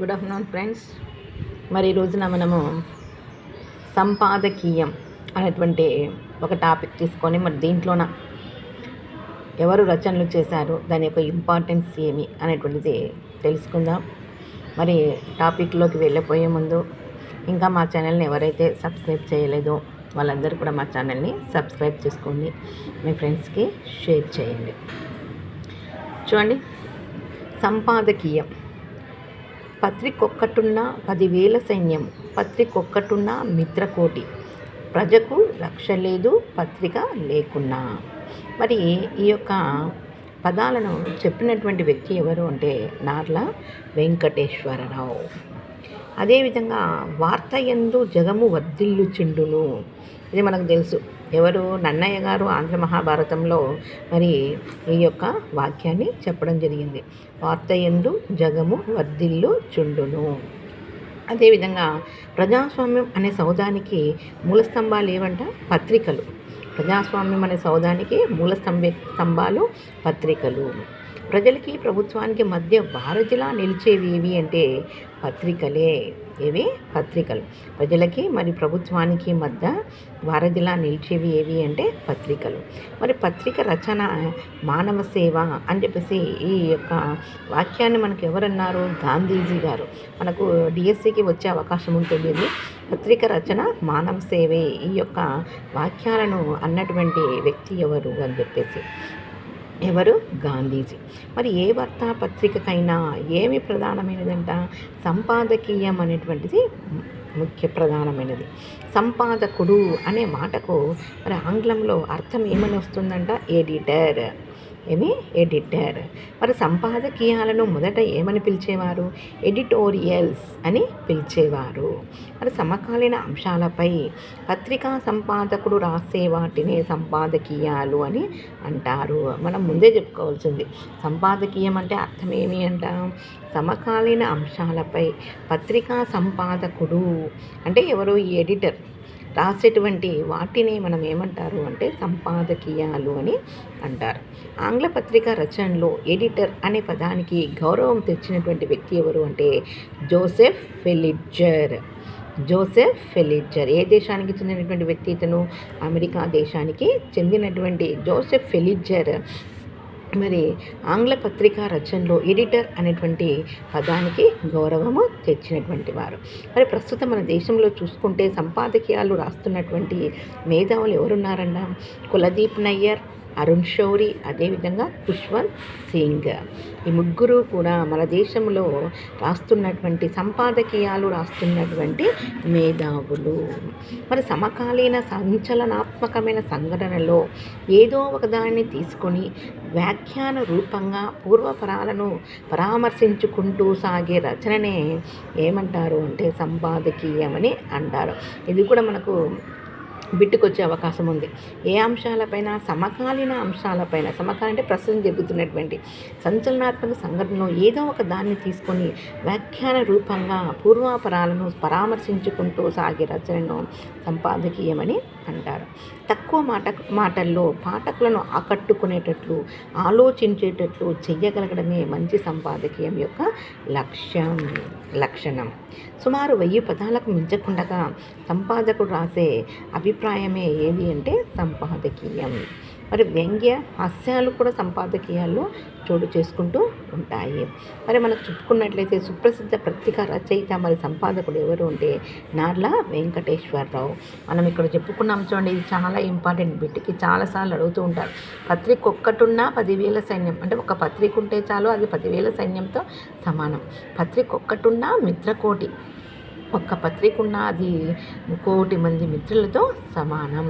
Good afternoon friends మరి ఈ రోజున మనము సంపాదకీయం అనేటువంటి ఒక టాపిక్ తీసుకొని మరి దీంట్లోన ఎవరు రచనలు చేశారు దాని యొక్క ఇంపార్టెన్స్ ఏమి అనేటువంటిది తెలుసుకుందాం. మరి టాపిక్లోకి వెళ్ళిపోయే ముందు ఇంకా మా ఛానల్ని ఎవరైతే సబ్స్క్రైబ్ చేయలేదో వాళ్ళందరూ కూడా మా ఛానల్ని సబ్స్క్రైబ్ చేసుకోండి. మీ ఫ్రెండ్స్కి షేర్ చేయండి. చూడండి. సంపాదకీయం. పత్రికొక్కటున్న పదివేల సైన్యం పత్రికొక్కటున్న మిత్రకోటి. ప్రజకు రక్ష లేదు పత్రిక లేకున్నా. మరి ఈ యొక్క పదాలను చెప్పినటువంటి వ్యక్తి ఎవరు అంటే నార్ల వెంకటేశ్వరరావు. అదేవిధంగా వార్త ఎందు జగము వర్ధిల్లు చిండును ఇది మనకు తెలుసు. ఎవరు? నన్నయ్య గారు ఆంధ్ర మహాభారతంలో మరి ఈ యొక్క వాక్యాన్ని చెప్పడం జరిగింది. వార్త ఎందు జగము వర్ధిల్లు చుండును. అదేవిధంగా ప్రజాస్వామ్యం అనే సౌదానికి మూల స్తంభాలు ఏవంట? పత్రికలు. ప్రజాస్వామ్యం అనే సౌదానికి మూల స్తంభ స్తంభాలు పత్రికలు. ప్రజలకి ప్రభుత్వానికి మధ్య వారధిలా నిలిచేవి ఏవి అంటే పత్రికలే. ఏవి? పత్రికలు. ప్రజలకి మరి ప్రభుత్వానికి మధ్య వారధిలా నిలిచేవి ఏవి అంటే పత్రికలు. మరి పత్రిక రచన మానవ సేవ అని చెప్పేసి ఈ యొక్క వాక్యాన్ని మనకు ఎవరన్నారు? గాంధీజీ గారు. మనకు డిఎస్సికి వచ్చే అవకాశం ఉంటుంది పత్రిక రచన మానవ సేవే ఈ యొక్క వాక్యాలను అన్నటువంటి వ్యక్తి ఎవరు అని చెప్పేసి. ఎవరు? గాంధీజీ. మరి ఏ వార్తాపత్రికకైనా ఏమి ప్రధానమైనదంట? సంపాదకీయం అనేటువంటిది ముఖ్య ప్రధానమైనది. సంపాదకుడు అనే మాటకు మరి ఆంగ్లంలో అర్థం ఏమని వస్తుందంట? ఎడిటర్. ఏమి? ఎడిటర్. మరి సంపాదకీయాలను మొదట ఏమని పిలిచేవారు? ఎడిటోరియల్స్ అని పిలిచేవారు. మరి సమకాలీన అంశాలపై పత్రికా సంపాదకుడు రాసే వాటిని సంపాదకీయాలు అని అంటారు. మనం ముందే చెప్పుకోవాల్సింది. సంపాదకీయం అంటే అర్థం ఏమి అంట? సమకాలీన అంశాలపై పత్రికా సంపాదకుడు అంటే ఎవరు? ఈ ఎడిటర్. రాసేటువంటి వాటిని మనం ఏమంటారు అంటే సంపాదకీయాలు అని అంటారు. ఆంగ్ల పత్రిక రచనలో ఎడిటర్ అనే పదానికి గౌరవం తెచ్చినటువంటి వ్యక్తి ఎవరు అంటే జోసెఫ్ ఫెలిడ్జర్. జోసెఫ్ ఫెలిడ్జర్. ఏ దేశానికి చెందినటువంటి వ్యక్తి ఇతను? అమెరికా దేశానికి చెందినటువంటి జోసెఫ్ ఫెలిడ్జర్. మరి ఆంగ్ల పత్రికా రచనలో ఎడిటర్ అనేటువంటి పదానికి గౌరవము తెచ్చినటువంటి వారు. మరి ప్రస్తుతం మన దేశంలో చూసుకుంటే సంపాదకీయాలు రాస్తున్నటువంటి మేధావులు ఎవరున్నారన్నా? కులదీప్ నయ్యర్ అరుణ్ షౌరి అదేవిధంగా పుష్వంత్ సింగ్. ఈ ముగ్గురు కూడా మన దేశంలో రాస్తున్నటువంటి సంపాదకీయాలు రాస్తున్నటువంటి మేధావులు. మరి సమకాలీన సంచలనాత్మకమైన సంఘటనలో ఏదో ఒకదాన్ని తీసుకొని వ్యాఖ్యాన రూపంగా పూర్వపరాలను పరామర్శించుకుంటూ సాగే రచననే ఏమంటారు అంటే సంపాదకీయమని అంటారు. ఇది కూడా మనకు బిట్టుకొచ్చే అవకాశం ఉంది. ఏ అంశాలపైన సమకాలీన అంశాలపైన సమకాలీన అంటే ప్రస్తుతం జరుగుతున్నటువంటి సంచలనాత్మక సంఘటనలో ఏదో ఒక దాన్ని తీసుకొని వ్యాఖ్యాన రూపంగా పూర్వాపరాలను పరామర్శించుకుంటూ సాగే రచనను సంపాదకీయమని అంటారు. తక్కువ మాట మాటల్లో పాఠకులను ఆకట్టుకునేటట్లు ఆలోచించేటట్లు చెయ్యగలగడమే మంచి సంపాదకీయం యొక్క లక్ష్యం లక్షణం. సుమారు వెయ్యి పదాలకు మించకుండా సంపాదకుడు రాసే అభిప్రాయమే ఏది అంటే సంపాదకీయం. మరి వ్యంగ్య హాస్యాలు కూడా సంపాదకీయాల్లో చోటు చేసుకుంటూ ఉంటాయి. మరి మనకు చెప్పుకున్నట్లయితే సుప్రసిద్ధ పత్రిక రచయిత మరి సంపాదకుడు ఎవరు అంటే నార్ల వెంకటేశ్వరరావు. మనం ఇక్కడ చెప్పుకున్నాం చూడండి ఇది చాలా ఇంపార్టెంట్ బిట్కి చాలాసార్లు అడుగుతూ ఉంటారు. పత్రిక ఒక్కటున్నా పదివేల సైన్యం అంటే ఒక పత్రిక ఉంటే చాలు అది పదివేల సైన్యంతో సమానం. పత్రిక ఒక్కటున్నా మిత్రకోటి ఒక్క పత్రిక ఉన్న అది కోటి మంది మిత్రులతో సమానం.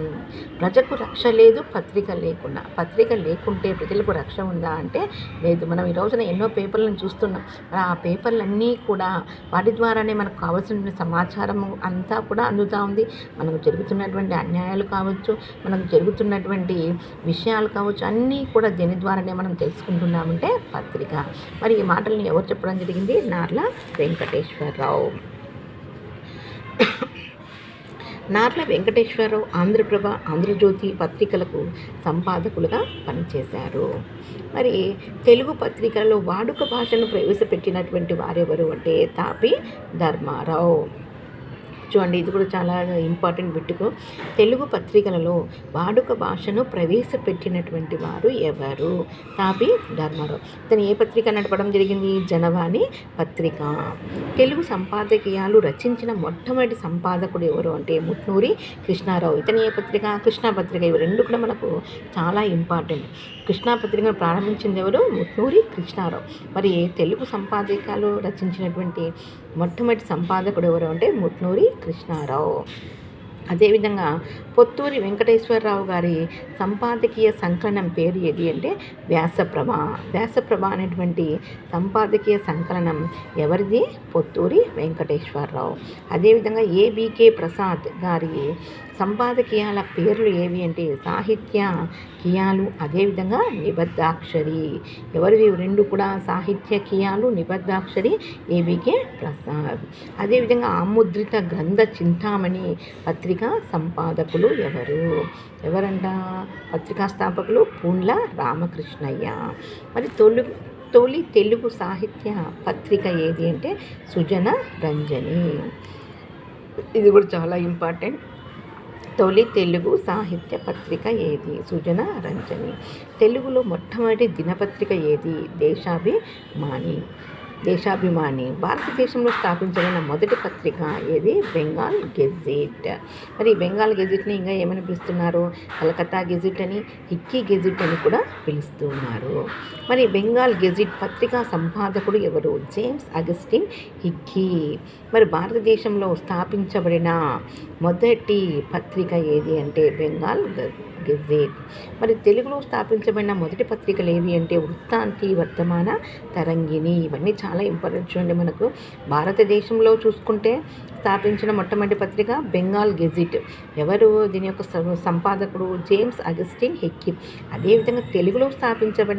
ప్రజకు రక్ష లేదు పత్రిక లేకుండా పత్రిక లేకుంటే ప్రజలకు రక్ష ఉందా అంటే లేదు. మనం ఈ రోజున ఎన్నో పేపర్లను చూస్తున్నాం. ఆ పేపర్లన్నీ కూడా వాటి ద్వారానే మనకు కావాల్సిన సమాచారం అంతా కూడా అందుతూ ఉంది. మనకు జరుగుతున్నటువంటి అన్యాయాలు కావచ్చు మనకు జరుగుతున్నటువంటి విషయాలు కావచ్చు అన్నీ కూడా దేని ద్వారానే మనం తెలుసుకుంటున్నామంటే పత్రిక. మరి ఈ మాటల్ని ఎవరు చెప్పడం జరిగింది? నార్ల వెంకటేశ్వరరావు. నార్ల వెంకటేశ్వరరావు ఆంధ్రప్రభ ఆంధ్రజ్యోతి పత్రికలకు సంపాదకులుగా పనిచేశారు. మరి తెలుగు పత్రికలలో వాడుక భాషను ప్రవేశపెట్టినటువంటి వారెవరు అంటే తాపి ధర్మారావు. చూడండి ఇది కూడా చాలా ఇంపార్టెంట్ బిట్టుకు తెలుగు పత్రికలలో వాడుక భాషను ప్రవేశపెట్టినటువంటి వారు ఎవరు? తాపి ధర్మారావు. ఇతను ఏ పత్రిక నడపడం జరిగింది? జనవాణి పత్రిక. తెలుగు సంపాదకీయాలు రచించిన మొట్టమొదటి సంపాదకుడు ఎవరు అంటే ముట్నూరి కృష్ణారావు. ఇతని ఏ పత్రిక? కృష్ణా పత్రిక. ఇవి రెండు కూడా మనకు చాలా ఇంపార్టెంట్. కృష్ణా పత్రికను ప్రారంభించింది ఎవరు? ముట్నూరి కృష్ణారావు. మరి తెలుగు సంపాదకాలు రచించినటువంటి మొట్టమొదటి సంపాదకుడు ఎవరు అంటే ముట్నూరి కృష్ణారావు. అదేవిధంగా పొత్తూరి వెంకటేశ్వరరావు గారి సంపాదకీయ సంకలనం పేరు ఏది అంటే వ్యాసప్రభ. వ్యాసప్రభ అనేటువంటి సంపాదకీయ సంకలనం ఎవరిది? పొత్తూరి వెంకటేశ్వరరావు. అదేవిధంగా ఏబీకే ప్రసాద్ గారి సంపాదకీయాల పేర్లు ఏవి అంటే సాహిత్య కియాలు అదేవిధంగా నిబద్ధాక్షరి. ఎవరివి? రెండు కూడా సాహిత్య కియాలు నిబద్ధాక్షరి ఏవికే ప్రసాద్. అదేవిధంగా ఆముద్రిత గ్రంథ చింతామణి పత్రిక సంపాదకులు ఎవరు? ఎవరంట? పత్రికా స్థాపకులు పూండ్ల రామకృష్ణయ్య. మరి తొలి తొలి తెలుగు సాహిత్య పత్రిక ఏది అంటే సుజన రంజని. ఇది కూడా చాలా ఇంపార్టెంట్. తొలి తెలుగు సాహిత్య పత్రిక ఏది? సుజన రంజని. తెలుగులో మొట్టమొదటి దినపత్రిక ఏది? దేశాభిమాని. దేశాభిమాని. భారతదేశంలో స్థాపించబడిన మొదటి పత్రిక ఏది? బెంగాల్ గెజిట్. మరి బెంగాల్ గెజిట్ని ఇంకా ఏమని పిలుస్తున్నారు? కలకత్తా గెజిట్ అని హిక్కీ గెజిట్ అని కూడా పిలుస్తున్నారు. మరి బెంగాల్ గెజిట్ పత్రికా సంపాదకుడు ఎవరు? James Augustine Hicky. మరి భారతదేశంలో స్థాపించబడిన మొదటి పత్రిక ఏది అంటే బెంగాల్ గెజెట్ మరి తెలుగులో స్థాపించబడిన మొదటి పత్రికలు ఏవి అంటే వృత్తాంతి వర్తమాన తరంగిణి ఇవన్నీ చాలా ఇంపార్టెంట్ చూడండి మనకు. భారతదేశంలో చూసుకుంటే స్థాపించిన మొట్టమొదటి పత్రిక బెంగాల్ గెజిట్. ఎవరు? దీని యొక్క సంపాదకుడు జేమ్స్ అగస్టిన్ హెక్కి. అదేవిధంగా తెలుగులో స్థాపించబడిన